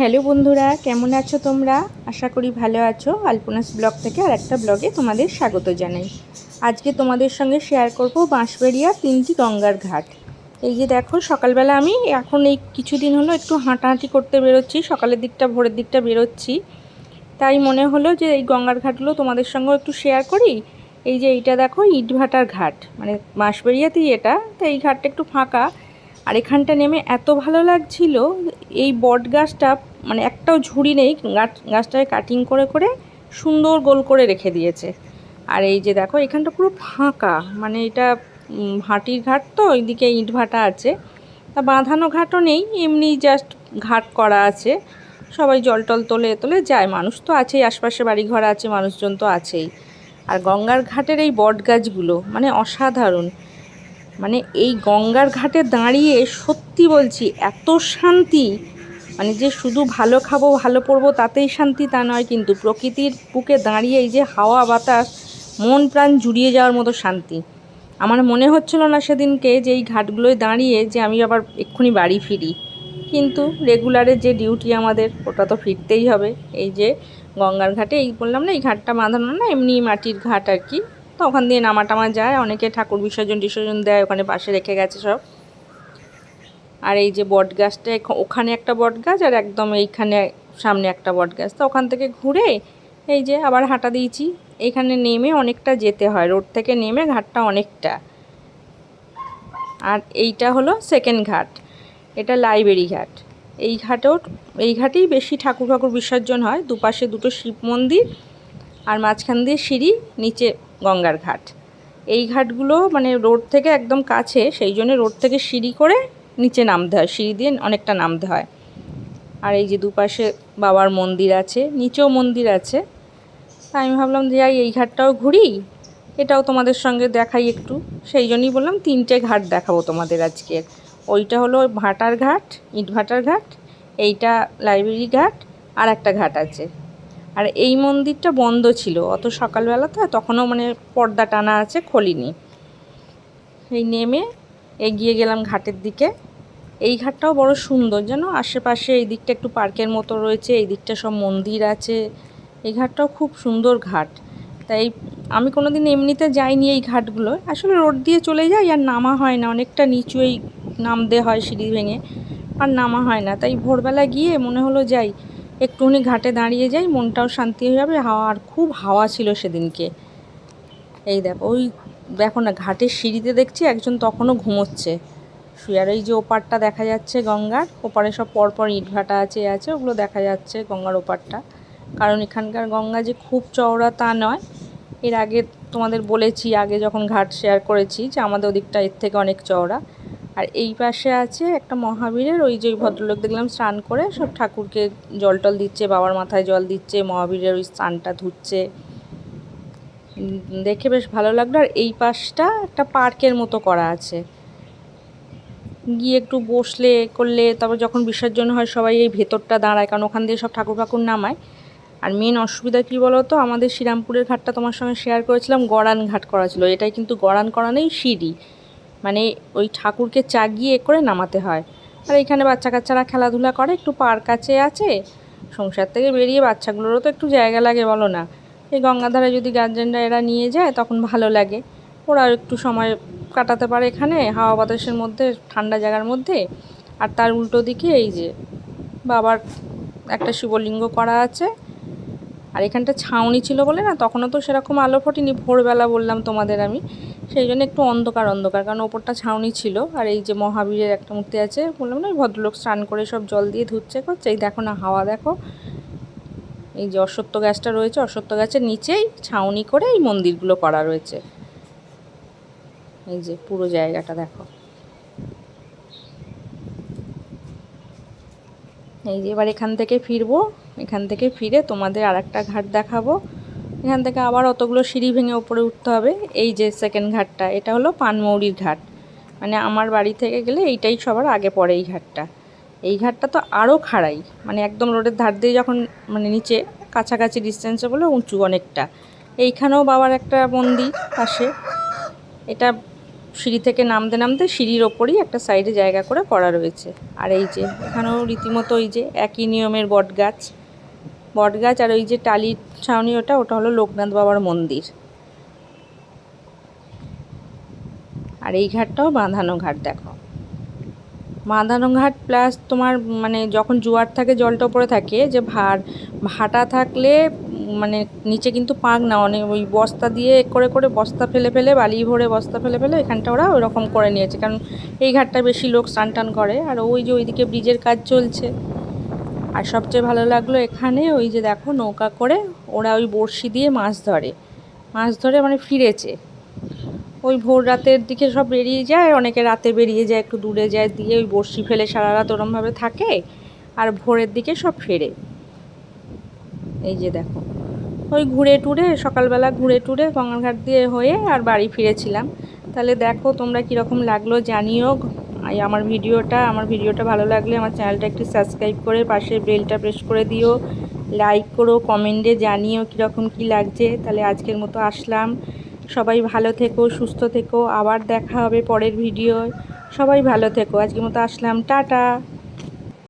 Hello বন্ধুরা, কেমন আছো তোমরা? আশা করি ভালো আছো। আলপনাস ব্লগ থেকে আর একটা ব্লগে তোমাদের স্বাগত জানাই। আজকে তোমাদের সঙ্গে শেয়ার করব বাঁশবেড়িয়া তিনটি গঙ্গার ঘাট। এই যে দেখো, সকালবেলা আমি এখন এই কিছুদিন হলো একটু হাঁটাহাঁটি করতে বেরোচ্ছি, সকালের দিকটা, ভোরের দিকটা বেরোচ্ছি। তাই মনে হলো যে এই গঙ্গার ঘাটগুলো তোমাদের সঙ্গেও একটু শেয়ার করি। এই যে এইটা দেখো, ইটভাটার ঘাট। মানে বাঁশবেড়িয়াতেই এটা, তো এই ঘাটটা একটু ফাঁকা। আর এখানটা নেমে এত ভালো লাগছিল, এই বট গাছটা মানে একটাও ঝুড়ি নেই, গাছ, গাছটাকে কাটিং করে করে সুন্দর গোল করে রেখে দিয়েছে। আর এই যে দেখো, এখানটা পুরো ফাঁকা মানে এটা ভাটির ঘাট তো, ওইদিকে ইট ভাটা আছে। তা বাঁধানো ঘাটও নেই, এমনি জাস্ট ঘাট করা আছে। সবাই জল টল তোলে তোলে যায়, মানুষ তো আছেই, আশপাশে বাড়ি ঘর আছে, মানুষজন তো আছেই। আর গঙ্গার ঘাটের এই বট গাছগুলো মানে অসাধারণ। মানে এই গঙ্গার ঘাটে দাঁড়িয়ে সত্যি বলছি, এত শান্তি মানে যে শুধু ভালো খাব, ভালো পড়ব তাতেই শান্তি তা নয়, কিন্তু প্রকৃতির বুকে দাঁড়িয়ে এই যে হাওয়া বাতাস, মন প্রাণ জুড়িয়ে যাওয়ার মতো শান্তি। আমার মনে হচ্ছিল না সেদিনকে যে এই ঘাটগুলোয় দাঁড়িয়ে যে আমি আবার এক্ষুনি বাড়ি ফিরি। কিন্তু রেগুলারের যে ডিউটি আমাদের, ওটা তো ফিরতেই হবে। এই যে গঙ্গার ঘাটে, এই বললাম না, এই ঘাটটা বাঁধানো না, এমনি মাটির ঘাট আর কি। তো ওখান দিয়ে নামা টামা যায়, অনেকে ঠাকুর বিসর্জন টিসর্জন দেয়, ওখানে পাশে রেখে গেছে সব। আর এই যে বট গাছটা ওখানে একটা বট গাছ আর একদম এইখানে সামনে একটা বট গাছ তো ওখান থেকে ঘুরে এই যে আবার হাঁটা দিয়েছি। এখানে নেমে অনেকটা যেতে হয়, রোড থেকে নেমে ঘাটটা অনেকটা। আর এইটা হলো সেকেন্ড ঘাট, এটা লাইব্রেরি ঘাট। এই ঘাটেও, এই ঘাটেই বেশি ঠাকুর ঠাকুর বিসর্জন হয়। দুপাশে দুটো শিব মন্দির আর মাঝখান দিয়ে সিঁড়ি, নিচে গঙ্গার ঘাট। এই ঘাটগুলো মানে রোড থেকে একদম কাছে, সেই জন্য রোড থেকে সিঁড়ি করে নিচে নামতে হয়, সিঁড়ি দিয়ে অনেকটা নামতে হয়। আর এই যে দুপাশে বাবার মন্দির আছে, নিচেও মন্দির আছে। তাই আমি ভাবলাম যে যাই, এই ঘাটটাও ঘুরি, এটাও তোমাদের সঙ্গে দেখাই একটু। সেই জন্যই বললাম তিনটে ঘাট দেখাবো তোমাদের আজকে। ওইটা হলো ভাটার ঘাট, ইট ভাটার ঘাট, এইটা লাইব্রেরি ঘাট, আর একটা ঘাট আছে। আর এই মন্দিরটা বন্ধ ছিল, অত সকালবেলা তো তখনও মানে পর্দা টানা আছে, খোলিনি। এই নেমে এগিয়ে গেলাম ঘাটের দিকে। এই ঘাটটাও বড় সুন্দর যেন আশেপাশে এই দিকটা একটু পার্কের মতো রয়েছে, এই দিকটা সব মন্দির আছে। এই ঘাটটাও খুব সুন্দর ঘাট। তাই আমি কোনো দিন এমনিতে যাইনি এই ঘাটগুলো। আসলে রোড দিয়ে চলে যাই আর নামা হয় না, অনেকটা নিচুই নামতে হয় সিঁড়ি ভেঙে, আর নামা হয় না। তাই ভোরবেলা গিয়ে মনে হলো যাই, একটুখানি ঘাটে দাঁড়িয়ে যাই, মনটাও শান্তি হয়ে যাবে। হাওয়া, আর খুব হাওয়া ছিল সেদিনকে। এই দেখো, ওই দেখো না, ঘাটের সিঁড়িতে দেখছি একজন তখনও ঘুমোচ্ছে। শুয়ে আর এই যে ওপারটা দেখা যাচ্ছে গঙ্গার, ওপারে সব পরপর ইটভাটা আছে আছে, ওগুলো দেখা যাচ্ছে গঙ্গার ওপারটা। কারণ এখানকার গঙ্গা যে খুব চওড়া তা নয়। এর আগে তোমাদের বলেছি, আগে যখন ঘাট শেয়ার করেছি যে আমাদের ওদিকটা এর থেকে অনেক চওড়া। আর এই পাশে আছে একটা মহাবীরের, ওই যে ভদ্রলোক দেখলাম স্নান করে, সব ঠাকুরকে জল টল দিচ্ছে, বাবার মাথায় জল দিচ্ছে, মহাবীরের ওই স্নানটা ধুচ্ছে। দেখে বেশ ভালো লাগল। আর এই পাশটা একটা পার্কের মতো করা আছে। গিয়ে একটু বসলে, করলে, তারপর যখন বিসর্জন হয়, সবাই এই ভেতরটা দাঁড়ায়, কারণ ওখান দিয়ে সব ঠাকুর ঠাকুর নামায়। আর মেন অসুবিধা কী বলো তো আমাদের শ্রীরামপুরের ঘাটটা তোমার সঙ্গে শেয়ার করেছিলাম, গড়ান ঘাট করা ছিল। এটাই কিন্তু গড়ান করা নেই, সিঁড়ি। মানে ওই ঠাকুরকে চাগিয়ে করে নামাতে হয়। আর এখানে বাচ্চা কাচ্চারা খেলাধুলা করে, একটু পার্ক আছে আছে। সংসার থেকে বেরিয়ে বাচ্চাগুলোরও তো একটু জায়গা লাগে, বলো না। এই গঙ্গাধারে যদি গার্জেনরা এরা নিয়ে যায়, তখন ভালো লাগে। ওরা একটু সময় কাটাতে পারে এখানে, হাওয়া বাতাসের মধ্যে, ঠান্ডা জায়গার মধ্যে। আর তার উল্টো দিকে এই যে বাবার একটা শিবলিঙ্গ করা আছে। আর এখানটা ছাউনি ছিল বলে না, তখনও তো সেরকম আলো ফোটেনি, ভোরবেলা বললাম তোমাদের আমি। সেই জন্য একটু অন্ধকার অন্ধকার, কারণ ওপরটা ছাউনি ছিল। আর এই যে মহাবীরের একটা মূর্তি আছে, বললাম না ভদ্রলোক স্নান করে সব জল দিয়ে ধুচ্ছে, করছে। এই দেখো না, হাওয়া দেখো। এই যে অশ্বত্থ গাছটা রয়েছে, অশ্বত্থ গাছের নিচেই ছাউনি করে এই মন্দিরগুলো করা রয়েছে। এই যে পুরো জায়গাটা দেখো। এই যে এবার এখান থেকে ফিরবো, এখান থেকে ফিরে তোমাদের আর একটা ঘাট দেখাবো। এখান থেকে আবার অতগুলো সিঁড়ি ভেঙে ওপরে উঠতে হবে। এই যে সেকেন্ড ঘাটটা, এটা হলো পানমৌরির ঘাট। মানে আমার বাড়ি থেকে গেলে এইটাই সবার আগে পড়ে এই ঘাটটা। এই ঘাটটা তো আরও খাড়াই। মানে একদম রোডের ধার দিয়ে যখন মানে নিচে কাছাকাছি ডিস্টেন্সে বলে উঁচু অনেকটা। এইখানেও বাবার একটা মন্দির পাশে এটা সিঁড়ি থেকে নামতে নামতে সিঁড়ির ওপরই একটা সাইডে জায়গা করে করা রয়েছে। আর এই যে, এখানেও রীতিমতো ওই যে একই নিয়মের বট গাছ বট গাছ আর ওই যে টালির ছাউনি, ওটা ওটা হলো লোকনাথ বাবার মন্দির। আর এই ঘাটটাও বাঁধানো ঘাট, দেখো। বাঁধানো ঘাট প্লাস তোমার মানে যখন জোয়ার থাকে, জলটা উপরে থাকে, যে ভার, ভাটা থাকলে মানে নিচে কিন্তু পাক না, অনেক ওই বস্তা দিয়ে করে করে বস্তা ফেলে ফেলে, বালি ভরে বস্তা ফেলে ফেলে এখানটা ওরা ওরকম করে নিয়েছে। কারণ এই ঘাটটা বেশি লোক স্নান টান করে। আর ওই যে ওইদিকে ব্রিজের কাজ চলছে। আর সবচেয়ে ভালো লাগল এখানে ওই যে দেখো নৌকা করে ওরা ওই বড়শি দিয়ে মাছ ধরে। মাছ ধরে মানে ফিরেছে। ওই ভোর রাতের দিকে সব বেরিয়ে যায়, অনেকে রাতে বেরিয়ে যায়, একটু দূরে যায়, দিয়ে ওই বড়শি ফেলে সারা রাত ওরমভাবে থাকে আর ভোরের দিকে সব ফেরে। এই যে দেখো, ওই ঘুরে টুরে, সকালবেলা ঘুরে টুরে গঙ্গাঘাট দিয়ে হয়ে আর বাড়ি ফিরেছিলাম। তাহলে দেখো তোমরা কীরকম লাগল জানিও। আমার ভিডিওটা আমার ভিডিওটা ভালো লাগলে আমার চ্যানেলটা একটু সাবস্ক্রাইব করে পাশে বেলটা প্রেস করে দিও। লাইক করো, কমেন্টে জানিও কীরকম কী লাগছে। তাহলে আজকের মতো আসলাম। সবাই ভালো থেকো, সুস্থ থেকো। আবার দেখা হবে পরের ভিডিও সবাই ভালো থেকো। আজকের মতো আসলাম। টাটা।